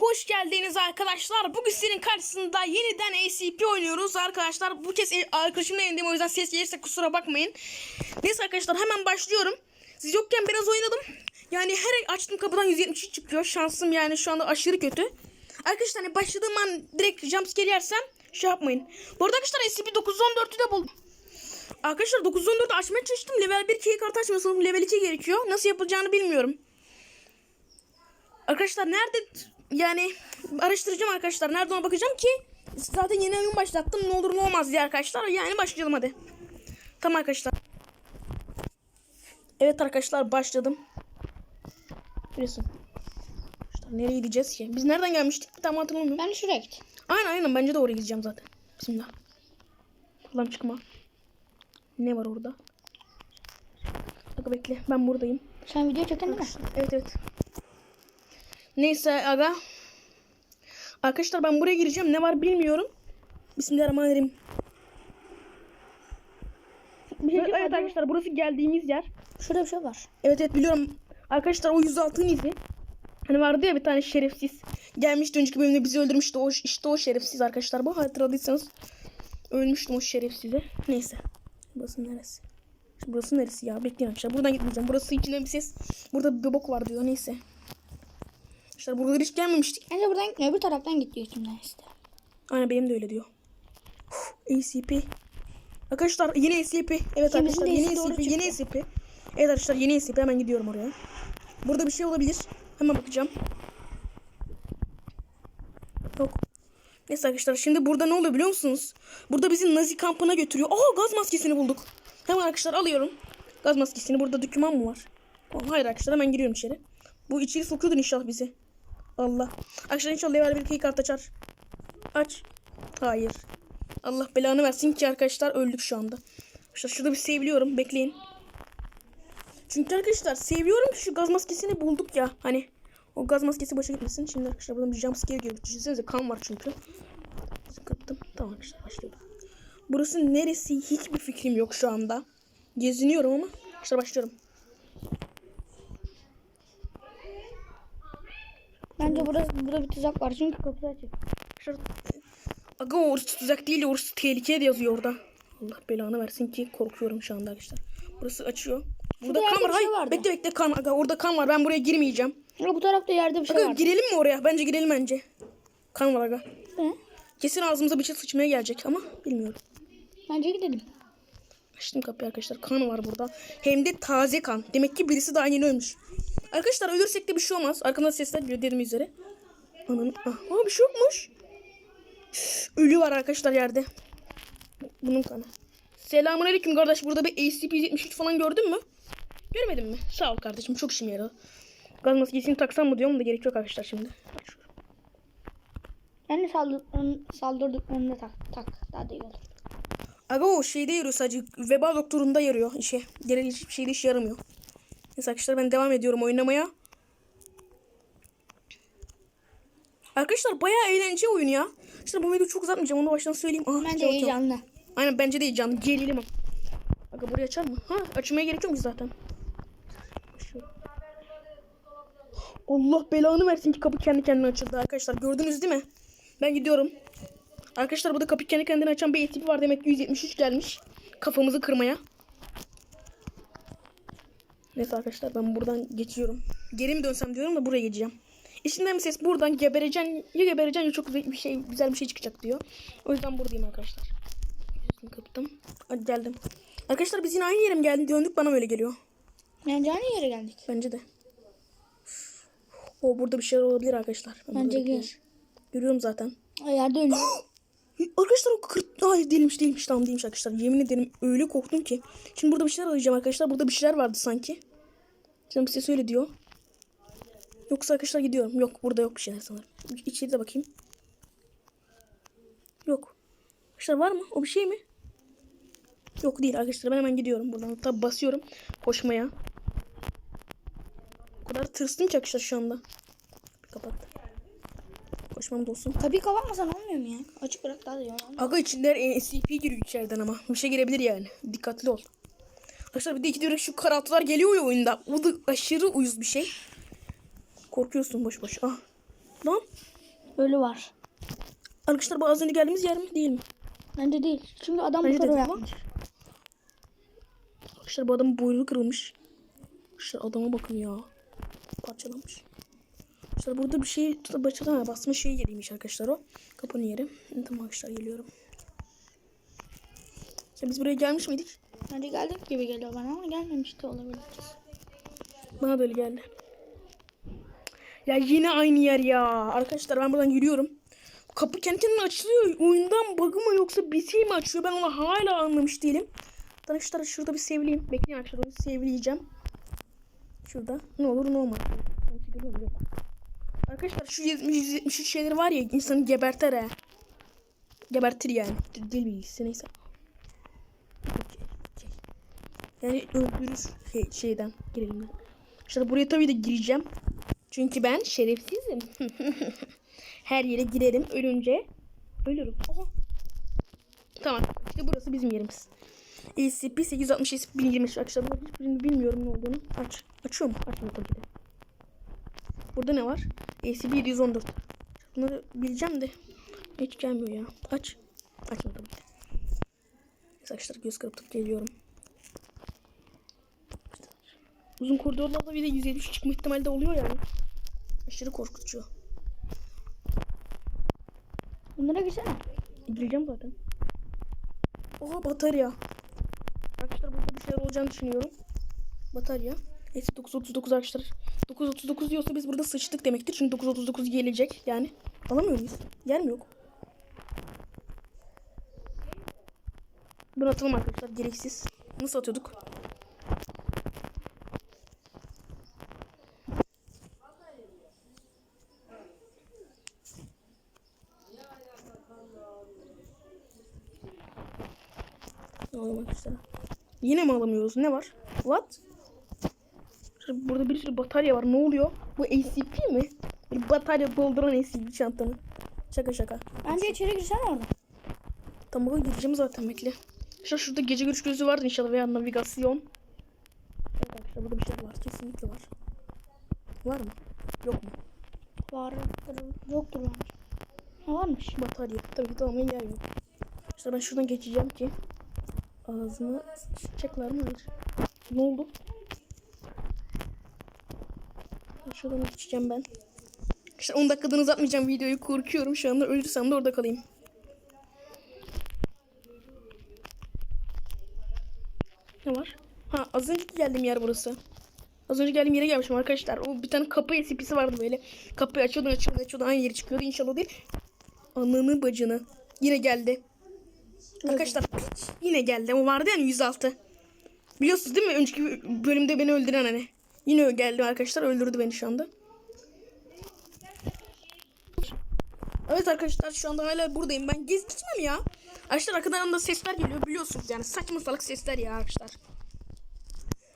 hoş geldiniz arkadaşlar. Bugün sizin karşısında yeniden ACP oynuyoruz arkadaşlar. Bu kez e- arkadaşımla yendim o yüzden ses gelirse kusura bakmayın. Neyse arkadaşlar hemen başlıyorum. Siz yokken biraz oynadım. Yani her açtığım kapıdan 173 çıkıyor. Şansım yani şu anda aşırı kötü. Arkadaşlar hani başladığım an direkt jumpscare yersem şey yapmayın. Bu arada arkadaşlar SCP-914'ü de buldum. Arkadaşlar 914'ü açmaya çalıştım. Level 1 key kartı açmasam level 2 gerekiyor. Nasıl yapılacağını bilmiyorum. Arkadaşlar nerede yani araştıracağım arkadaşlar. Nerede ona bakacağım ki zaten yeni oyun başlattım. Ne olur ne olmaz diye arkadaşlar. Yani başlayalım hadi. Tamam arkadaşlar. Evet arkadaşlar başladım. Biliyorsun. Arkadaşlar nereye gideceğiz ki? Biz nereden gelmiştik? Tam hatırlamıyorum. Ben şuraya git. Aynen aynen bence de oraya gideceğim zaten. Bismillah. Allah'ım çıkma. Ne var orada? Bak bekle ben buradayım. Sen video çektin değil mi? Evet evet. Neyse aga. Arkadaşlar ben buraya gireceğim. Ne var bilmiyorum. Bismillahirrahmanirrahim. Bir şey Evet, evet arkadaşlar burası geldiğimiz yer. Şurada bir şey var. Evet evet biliyorum. Arkadaşlar o 106'ın izi. Hani vardı ya bir tane şerefsiz. Gelmişti önceki bölümde bizi öldürmüştü. O, işte o şerefsiz arkadaşlar. Bu hatırladıysanız ölmüştüm o şerefsize. Neyse. Burası neresi? Burası neresi ya? Bekleyin arkadaşlar. Buradan gitmeyeceğim. Burası içinde bir ses. Burada bir bok var diyor. Neyse. Arkadaşlar buralara hiç gelmemiştik. Bence buradan. Öbür taraftan git diyor içimden işte. Aynen benim de öyle diyor. Uf, ACP. Arkadaşlar yeni ACP. Evet İkimizin arkadaşlar yeni ACP. Yeni ACP. Evet arkadaşlar yeni ACP. Hemen gidiyorum oraya. Burada bir şey olabilir. Hemen bakacağım. Yok. Neyse arkadaşlar şimdi burada ne oluyor biliyor musunuz? Burada bizi Nazi kampına götürüyor. Aa gaz maskesini bulduk. Hemen arkadaşlar alıyorum. Gaz maskesini. Burada döküman mı var? Aa, hayır arkadaşlar hemen giriyorum içeri. Bu içeri sokuyordur inşallah bizi. Allah. Arkadaşlar inşallah level bir kart açar. Aç. Hayır. Allah belanı versin ki arkadaşlar öldük şu anda. Arkadaşlar şurada bir seviyorum. Bekleyin. Çünkü arkadaşlar seviyorum şu gaz maskesini bulduk ya. Hani o gaz maskesi boşa gitmesin. Şimdi arkadaşlar buradan bir jumpscare geliyor. Düşünsenize kan var çünkü. Kaptım. Tamam arkadaşlar başlıyorum. Burası neresi hiçbir fikrim yok şu anda. Geziniyorum ama. Arkadaşlar başlıyorum. Bence burası, burada bir tuzak var. Çünkü kapısı açık. Arkadaşlar, Aga orası tuzak değil orası tehlike de yazıyor orada. Allah belanı versin ki korkuyorum şu anda arkadaşlar. Burası açıyor. Burada Şurada kan var. şey Hayır bekle bekle kan. Aga orada kan var. Ben buraya girmeyeceğim. Ama bu tarafta yerde bir şey var. girelim mi oraya? Bence girelim bence. Kan var aga. Ne? Kesin ağzımıza bir şey sıçmaya gelecek ama bilmiyorum. Bence gidelim. Açtım kapıyı arkadaşlar. Kan var burada. Hem de taze kan. Demek ki birisi daha yeni ölmüş. Arkadaşlar ölürsek de bir şey olmaz. Arkamda sesler geliyor dediğim üzere. Ananı... Ah, aa, bir şey yokmuş. Ölü var arkadaşlar yerde. Bunun kanı. Selamun aleyküm kardeş. Burada bir ACP-73 falan gördün mü? Görmedin mi? Sağ ol kardeşim. Çok işime yaradı. Gaz maskesini taksam mı diyorum da gerek yok arkadaşlar şimdi. Yani saldırdıklarını, saldırdıklarını tak, tak. Daha da iyi olur. Aga o şeyde yarıyor sadece. Veba doktorunda yarıyor işe. Diğer hiçbir şeyde işe yaramıyor. Neyse arkadaşlar ben devam ediyorum oynamaya. Arkadaşlar bayağı eğlenceli oyun ya. İşte bu videoyu çok uzatmayacağım. Onu baştan söyleyeyim. Aha, Bence çok- çok- heyecanlı. Aynen bence de heyecanlı. Gerilim. ama. Aga burayı açar mı? Ha açmaya gerek yok zaten? Allah belanı versin ki kapı kendi kendine açıldı arkadaşlar. Gördünüz değil mi? Ben gidiyorum. Arkadaşlar burada kapı kendi kendine açan bir tipi var. Demek ki 173 gelmiş. Kafamızı kırmaya. Neyse arkadaşlar ben buradan geçiyorum. Geri mi dönsem diyorum da buraya geçeceğim. İçinden bir ses buradan gebereceksin ya gebereceksin ya çok bir şey güzel bir şey çıkacak diyor. O yüzden buradayım arkadaşlar. Yüzümü kapatım. Hadi geldim. Arkadaşlar biz yine aynı yere mi geldik? Döndük bana öyle geliyor. Bence aynı yere geldik. Bence de. O burada bir şeyler olabilir arkadaşlar. Ben Bence gir. Görüyorum zaten. Ay, Yerde ölü. Arkadaşlar o kırt... Hayır değilmiş değilmiş tamam değilmiş arkadaşlar. Yemin ederim öyle korktum ki. Şimdi burada bir şeyler arayacağım arkadaşlar. Burada bir şeyler vardı sanki. Şimdi bir ses öyle diyor. Yoksa arkadaşlar gidiyorum. Yok burada yok bir şeyler sanırım. İçeri de bakayım. Yok. Arkadaşlar var mı? O bir şey mi? Yok değil arkadaşlar. Ben hemen gidiyorum buradan. Tabi basıyorum. Koşmaya. O kadar tırstım ki arkadaşlar şu anda. Kapat. Koşmam da olsun. Kapıyı kapatmasan olmuyor mu ya? Açık bırak daha da olur. Aga içinden SCP giriyor içeriden ama. Bir şey girebilir yani. Dikkatli ol. Arkadaşlar bir de iki direkt şu karaltılar geliyor ya oyunda. O da aşırı uyuz bir şey. Korkuyorsun boş boş. Ah. Lan Ölü var. arkadaşlar bu az önce geldiğimiz yer mi değil mi? Bence değil. Çünkü adam Bence bu yapmış. Arkadaşlar bu adamın boynu kırılmış. Arkadaşlar adama bakın ya. Parçalanmış. Arkadaşlar burada bir şey başladı ha basma şey yeriymiş arkadaşlar o. Kapının yeri. Tamam arkadaşlar geliyorum. Ya biz buraya gelmiş miydik? Bence geldik gibi geliyor bana ama gelmemiş de olabilir. Bana da öyle geldi. Ya yine aynı yer ya. Arkadaşlar ben buradan yürüyorum. Kapı kendi kendine açılıyor. Oyundan bug'ı mı yoksa bir şey mi açıyor? Ben onu hala anlamış değilim. Arkadaşlar şurada bir sevleyeyim. Bekleyin arkadaşlar sevleyeceğim. Şurada. Ne olur ne olmaz. Arkadaşlar şu 173 şeyleri var ya insanı geberter ha. Gebertir yani. Dil bilgisi neyse. Yani öldürür şey, şeyden girelimden. İşte buraya tabii de gireceğim. Çünkü ben şerefsizim. Her yere girerim ölünce. Ölürüm. Oha. Tamam. İşte burası bizim yerimiz. ACP 860 ACP 1025 arkadaşlar. Hiçbirini bilmiyorum ne olduğunu. Aç. Açıyor mu? Açmıyor tabii ki. Burada ne var? ACP 714. Bunları bileceğim de. Hiç gelmiyor ya. Aç. Neyse Arkadaşlar göz kırpıp geliyorum. Uzun koridorlarda bir de 173 çıkma ihtimali de oluyor yani. Aşırı korkutucu. Bunlara girsene. Gireceğim zaten. Oha batarya. Arkadaşlar burada bir şeyler olacağını düşünüyorum. Batarya. Eski 939 arkadaşlar. 939 diyorsa biz burada sıçtık demektir. Çünkü 939 gelecek yani. Alamıyor muyuz? Yer mi yok? Bunu atalım arkadaşlar gereksiz. Nasıl atıyorduk? Alalım arkadaşlar. Yine mi alamıyoruz? Ne var? What? Şurada- Burada bir sürü batarya var. Ne oluyor? Bu ACP mi? Bir batarya dolduran ACP çantanı. Şaka şaka. Bence içeri girsene orada. Tamam gireceğim zaten bekle. İşte şurada gece görüş gözü vardı inşallah veya navigasyon. Evet arkadaşlar burada bir şey var. Kesinlikle var. Var mı? Yok mu? Vardır. Yoktur bence. Ha varmış. Batarya. Tabii ki almaya yer yok. İşte ben şuradan geçeceğim ki ağzıma sıçacaklar mı? Hayır. Ne oldu? Şuradan geçeceğim ben. İşte 10 dakikadan uzatmayacağım videoyu. Korkuyorum şu anda. Ölürsem de orada kalayım. Ne var? Ha az önceki geldiğim yer burası. Az önce geldiğim yere gelmişim arkadaşlar. O bir tane kapı SCP'si vardı böyle. Kapıyı açıyordun açıyordun açıyordun aynı yeri çıkıyordu. İnşallah değil. Ananı bacını. Yine geldi. Arkadaşlar piç yine geldi. O vardı yani 106. Biliyorsunuz değil mi? Önceki bölümde beni öldüren hani. Yine geldi arkadaşlar. Öldürdü beni şu anda. Evet arkadaşlar şu anda hala buradayım. Ben gez gitmem ya. Arkadaşlar arkadan da sesler geliyor biliyorsunuz yani. Saçma salak sesler ya arkadaşlar.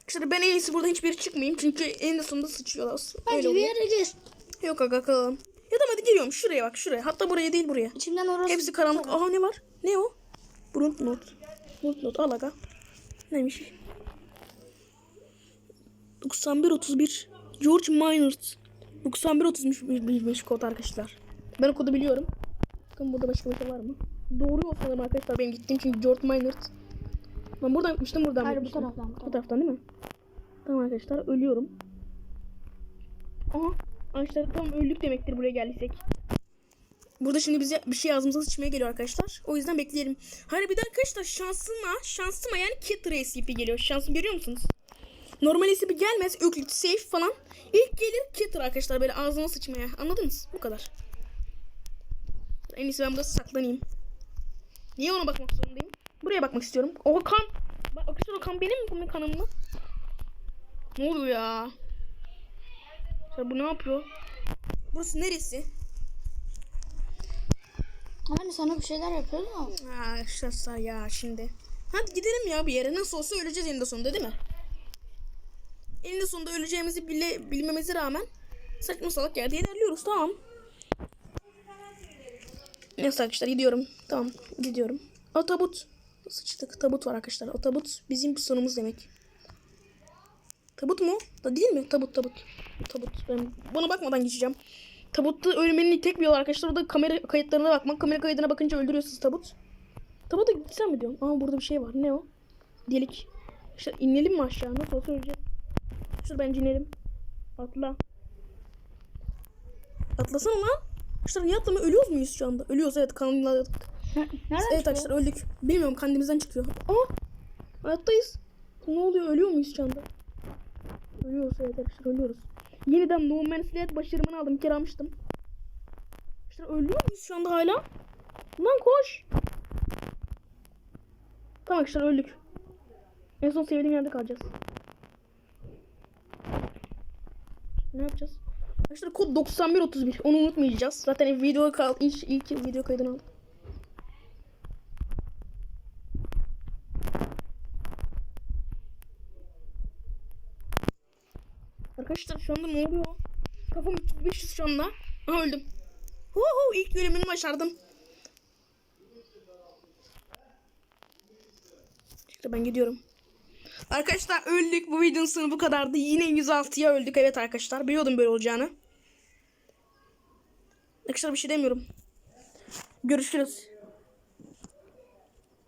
Arkadaşlar ben en iyisi burada hiçbir çıkmayayım. Çünkü en sonunda sıçıyorlar. Öyle Bence bir oluyor. yere gir. Yok aga kalalım. Ya da hadi giriyorum şuraya bak şuraya. Hatta buraya değil buraya. İçimden orası. Hepsi karanlık. Aha ne var? Ne o? Brunt not. Brunt not al aga. Neymiş? 9131 George Miners 9130'muş bilmiş kod arkadaşlar. Ben o kodu biliyorum. Bakın burada başka bir şey var mı? Doğru yol sanırım arkadaşlar benim gittiğim çünkü George Miners. Ben buradan gitmiştim buradan Hayır bu gitmiştim. taraftan. Bu Bu taraftan. taraftan değil mi? Tamam arkadaşlar ölüyorum. Aha arkadaşlar tam öldük demektir buraya geldiysek. Burada şimdi bize bir şey ağzımıza sıçmaya geliyor arkadaşlar. O yüzden bekleyelim. Hani bir de arkadaşlar şansıma, şansıma yani Keter SCP geliyor. Şansım görüyor musunuz? Normal SCP gelmez. Euclid Safe falan. İlk gelir Keter arkadaşlar böyle ağzıma sıçmaya. Anladınız? Bu kadar. En iyisi ben burada saklanayım. Niye ona bakmak zorundayım? Buraya bakmak istiyorum. O kan. Bak arkadaşlar o kan benim mi? Bu kanım mı? Ne oluyor ya? Bu ne yapıyor? Burası neresi? Hani sana bir şeyler yapıyordu ama. Ha arkadaşlar ya şimdi. Hadi gidelim ya bir yere. Nasıl olsa öleceğiz eninde sonunda değil mi? Eninde sonunda öleceğimizi bile bilmemize rağmen saçma salak yerde ilerliyoruz tamam. Neyse arkadaşlar gidiyorum. Tamam gidiyorum. O tabut. Sıçtık. Tabut var arkadaşlar. O tabut bizim sonumuz demek. Tabut mu? Da değil mi? Tabut tabut. Tabut. Ben buna bakmadan geçeceğim. Tabutta ölmenin tek bir yolu arkadaşlar. O da kamera kayıtlarına bakmak. Kamera kaydına bakınca öldürüyorsunuz tabut. Tabuta gitsem mi diyorum? Aa burada bir şey var. Ne o? Delik. İşte inelim mi aşağı? Nasıl olsa öleceğiz. Şurada bence inelim. Atla. Atlasana lan. Arkadaşlar niye atlama? Ölüyoruz muyuz şu anda? Ölüyoruz evet. Ne- Nereden Evet arkadaşlar öldük. Bilmiyorum kendimizden çıkıyor. Aa! Hayattayız. Ne oluyor? Ölüyor muyuz şu anda? Ölüyoruz evet arkadaşlar ölüyoruz. Yeniden No Man's Land başarımını aldım. Bir kere almıştım. Arkadaşlar ölüyor muyuz şu anda hala? Lan koş. Tamam arkadaşlar öldük. En son sevdiğim yerde kalacağız. Ne yapacağız? Arkadaşlar kod 9131. Onu unutmayacağız. Zaten video kal ilk, ilk video kaydını aldım. Arkadaşlar şu anda ne oluyor? Kafam 500 şu anda. Öldüm. Huhu ilk bölümünü başardım. İşte ben gidiyorum. Arkadaşlar öldük. Bu videonun sonu bu kadardı. Yine 106'ya öldük. Evet arkadaşlar. Biliyordum böyle olacağını. Arkadaşlar bir şey demiyorum. Görüşürüz.